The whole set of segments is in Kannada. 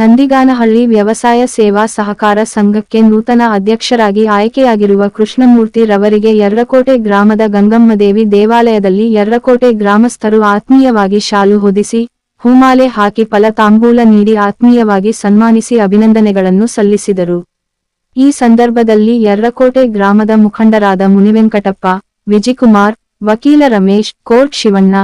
ನಂದಿಗಾನಹಳ್ಳಿ ವ್ಯವಸಾಯ ಸೇವಾ ಸಹಕಾರ ಸಂಘಕ್ಕೆ ನೂತನ ಅಧ್ಯಕ್ಷರಾಗಿ ಆಯ್ಕೆಯಾಗಿರುವ ಕೃಷ್ಣಮೂರ್ತಿ ರವರಿಗೆ ಯರ್ರಕೋಟೆ ಗ್ರಾಮದ ಗಂಗಮ್ಮದೇವಿ ದೇವಾಲಯದಲ್ಲಿ ಯರ್ರಕೋಟೆ ಗ್ರಾಮಸ್ಥರು ಆತ್ಮೀಯವಾಗಿ ಶಾಲು ಹೊದಿಸಿ, ಹೂಮಾಲೆ ಹಾಕಿ ಫಲತಾಂಬೂಲ ನೀಡಿ ಆತ್ಮೀಯವಾಗಿ ಸನ್ಮಾನಿಸಿ ಅಭಿನಂದನೆಗಳನ್ನು ಸಲ್ಲಿಸಿದರು. ಈ ಸಂದರ್ಭದಲ್ಲಿ ಯರ್ರಕೋಟೆ ಗ್ರಾಮದ ಮುಖಂಡರಾದ ಮುನಿವೆಂಕಟಪ್ಪ, ವಿಜಿಕುಮಾರ್, ವಕೀಲ ರಮೇಶ್, ಕೋರ್ಟ್ ಶಿವಣ್ಣ,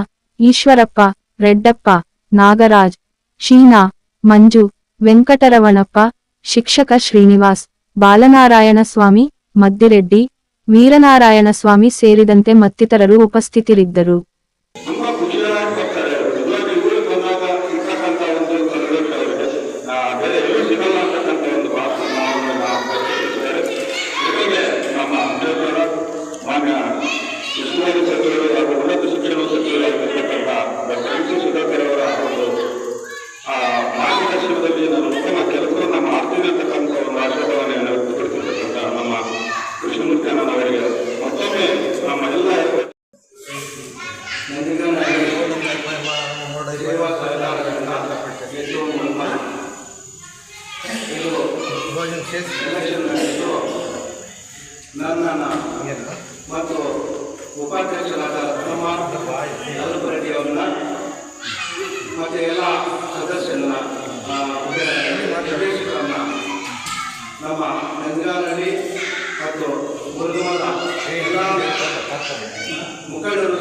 ಈಶ್ವರಪ್ಪ, ರೆಡ್ಡಪ್ಪ, ನಾಗರಾಜ್ ಶೀನಾ ಮಂಜು ವೆಂಕಟರವಣಪ್ಪ ಶಿಕ್ಷಕ ಶ್ರೀನಿವಾಸ್ ಬಾಲನಾರಾಯಣ ಸ್ವಾಮಿ ಮದ್ದಿರೆಡ್ಡಿ ವೀರನಾರಾಯಣ ಸ್ವಾಮಿ ಸೇರಿದಂತೆ ಮತ್ತಿತರರು ಉಪಸ್ಥಿತರಿದ್ದರು. ಎಲೆಕ್ಷನ್ ನಡೆಸಿದ್ದು ನನ್ನನ್ನು ಮತ್ತು ಉಪಾಧ್ಯಕ್ಷರಾದ ರತ್ನಮಾರ್ ನಲ್ಲಪರೆಡ್ಡಿ ಅವರನ್ನ ಮತ್ತು ಎಲ್ಲ ಸದಸ್ಯರನ್ನ ನಿರ್ದೇಶಕರನ್ನ ನಮ್ಮ ನಂಜಾನಹಳ್ಳಿ ಮತ್ತು ಮುರುಗಮಲ ಎಲ್ಲ ಮುಖಂಡರು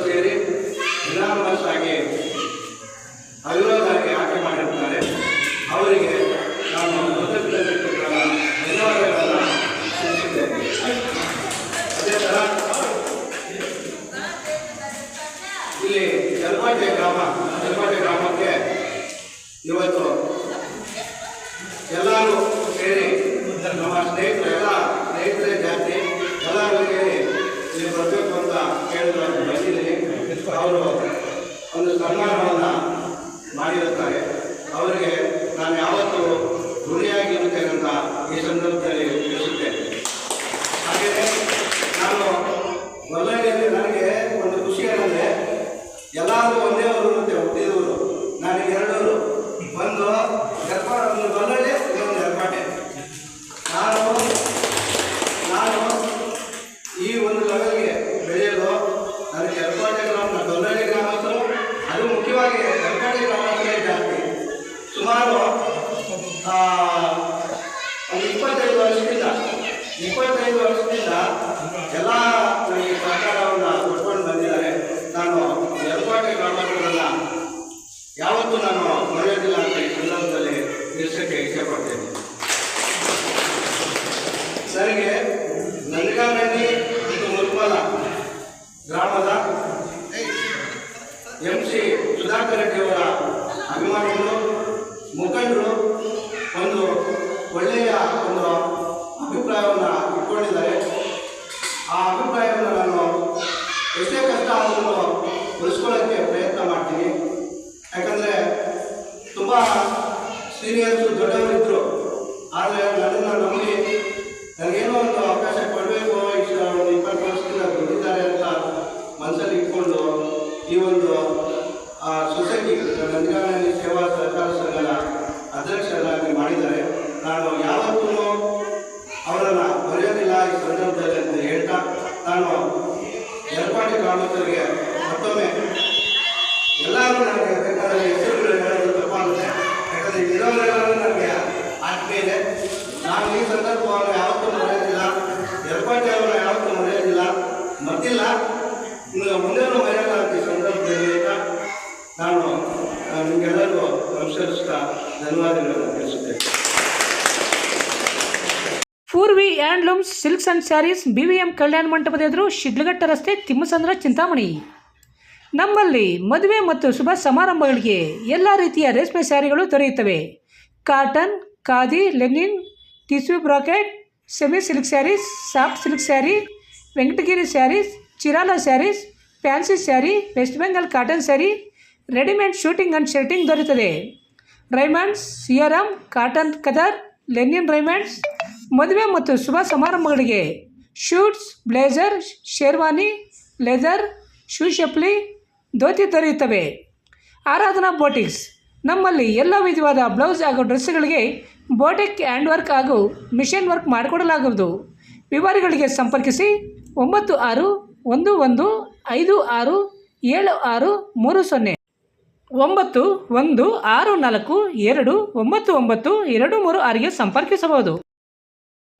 ಸನ್ಮಾನವನ್ನು ಮಾಡಿರುತ್ತಾರೆ. ಅವರಿಗೆ ನಾನು ಯಾವತ್ತೂ ಋಣಿಯಾಗಿರುತ್ತೇನೆ ಅಂತ ಈ ಸಂದರ್ಭದಲ್ಲಿ ತಿಳಿಸುತ್ತೇನೆ. ಹಾಗೆಯೇ ನಾನು ಬಳ್ಳಾರಿಯಲ್ಲಿ ನನಗೆ ಒಂದು ಖುಷಿ ಏನಂದರೆ ಎಲ್ಲರೂ ಒಂದೇ ಊರು ಮತ್ತೆ ಹುಟ್ಟಿದವರು ನನಗೆ ಎರಡೂರು ಒಂದು ಒಂದು ಗೊಲ್ಲಳ್ಳಿ ಇನ್ನೊಂದು ನಾನು ನಾನು ಈ ಒಂದು ಲೆವೆಲ್ಗೆ ಬೆಳೆಯಲು ನನಗೆ ಎರ್ಪಾಟೆ ಗ್ರಾಮ ಗೊಲ್ಲಳ್ಳಿ ಗ್ರಾಮಸ್ಥರು ಅದು ಮುಖ್ಯವಾಗಿ ಎರ್ಪಾಟೆ ಗ್ರಾಮಸ್ಥರೇ ಜಾಸ್ತಿ ಸುಮಾರು ಆ, ಒಂದು ಇಪ್ಪತ್ತೈದು ವರ್ಷದಿಂದ ಇಪ್ಪತ್ತೈದು ವರ್ಷದಿಂದ ಎಲ್ಲ ನನಗೆ ಸಹಕಾರವನ್ನು ಕೊಟ್ಕೊಂಡು ಬಂದಿದ್ದಾರೆ ನಾನು ಎರ್ಪಾಟೆ ಗ್ರಾಮಸ್ಥರನ್ನ ಯಾವತ್ತೂ ನಾನು ಮರೆಯೋದಿಲ್ಲ ಅಂತ ಈ ಸಂದರ್ಭದಲ್ಲಿ ತಿಳಿಸೋಕ್ಕೆ ಇಷ್ಟಪಡ್ತೇನೆ ನನಗೆ ನಂದಿಗಾನಹಳ್ಳಿ ಮತ್ತು ಗ್ರಾಮದ ಎಂ ಸಿ ಸುಧಾಕರ್ ರೆಡ್ಡಿಯವರ ಅಭಿಮಾನಿಗಳು, ಮುಖಂಡರು ಒಂದು ಒಳ್ಳೆಯ ಒಂದು ಅಭಿಪ್ರಾಯವನ್ನು ಇಟ್ಕೊಂಡಿದ್ದಾರೆ. ಆ ಅಭಿಪ್ರಾಯವನ್ನು ನಾನು ಎಷ್ಟೇ ಕಷ್ಟ ಆದರೂ ಪ್ರಯತ್ನ ಮಾಡ್ತೀನಿ. ಯಾಕಂದರೆ ತುಂಬ ಸೀನಿಯರ್ಸು ದೊಡ್ಡವರಿದ್ದರು ಆದರೆ ನನ್ನನ್ನು ನಂಬಿ ನನಗೇನೋ ಒಂದು ಅವಕಾಶ ಕೊಡಬೇಕು ಇಷ್ಟು ಒಂದು ಇಪ್ಪತ್ತು ವರ್ಷದಿಂದ ದುಡಿದ್ದಾರೆ ಅಂತ ಮನಸ್ಸಲ್ಲಿ ಇಟ್ಕೊಂಡು ಈ ಒಂದು ಸೊಸೈಟಿ ನಂದಿಗಾನಹಳ್ಳಿ ಸೇವಾ ಸಹಕಾರ ಸಂಘದ ಅಧ್ಯಕ್ಷರಾಗಿ ಮಾಡಿದ್ದಾರೆ. ನಾನು ಯಾವತ್ತೂ ಅವರನ್ನು ಬರೆಯೋದಿಲ್ಲ ಈ ಸಂದರ್ಭದಲ್ಲಿ ಅಂತ ಹೇಳ್ತಾ ನಾನು ಎರ್ಪಾಟಿ ಗ್ರಾಮಸ್ಥರಿಗೆ ಮತ್ತೊಮ್ಮೆ ಎಲ್ಲರೂ ನನಗೆ ಹೆಸರುಗಳು ಹೇಳೋದು ತಪ್ಪಾಗುತ್ತೆ Poorvi handlooms, silks and sarees B V M ಕಲ್ಯಾಣ ಮಂಟಪದ ಎದುರು ಶಿಡ್ಲಘಟ್ಟ ರಸ್ತೆ ತಿಮ್ಮಸಂದ್ರ ಚಿಂತಾಮಣಿ. ನಮ್ಮಲ್ಲಿ ಮದುವೆ ಮತ್ತು ಶುಭ ಸಮಾರಂಭಗಳಿಗೆ ಎಲ್ಲ ರೀತಿಯ ರೇಷ್ಮೆ ಸ್ಯಾರಿಗಳು ದೊರೆಯುತ್ತವೆ. Cotton, khadi, linen tissue brocade, semi silk saris, soft silk sari Venkatagiri saris, Chirala saris, fancy sari, West Bengal cotton sari, readymade suiting and shirting ದೊರೆಯುತ್ತದೆ. Raymonds Siyaram cotton khaddar, linen Raymonds, ಮದುವೆ ಮತ್ತು ಶುಭ ಸಮಾರಂಭಗಳಿಗೆ suits blazer sherwani, leather, shoe ಚಪ್ಪಲಿ ಧೋತಿ ದೊರೆಯುತ್ತವೆ. ಆರಾಧನಾ ಬೋಟಿಕ್ಸ್. ನಮ್ಮಲ್ಲಿ ಎಲ್ಲ ವಿಧವಾದ ಬ್ಲೌಸ್ ಹಾಗೂ ಡ್ರೆಸ್ಗಳಿಗೆ ಬೋಟಿಕ್ ಹ್ಯಾಂಡ್ ವರ್ಕ್ ಹಾಗೂ ಮಿಷನ್ ವರ್ಕ್ ಮಾಡಿಕೊಡಲಾಗುವುದು. ವಿವರಗಳಿಗೆ ಸಂಪರ್ಕಿಸಿ ಒಂಬತ್ತು ಆರು ಒಂದು ಒಂದು ಐದು ಆರು ಏಳು ಆರು ಮೂರು ಸೊನ್ನೆ. ಒಂಬತ್ತು ಒಂದು ಆರು ನಾಲ್ಕು ಎರಡು ಒಂಬತ್ತು ಒಂಬತ್ತು ಎರಡು ಮೂರು ಆರಿಗೆ ಸಂಪರ್ಕಿಸಬಹುದು.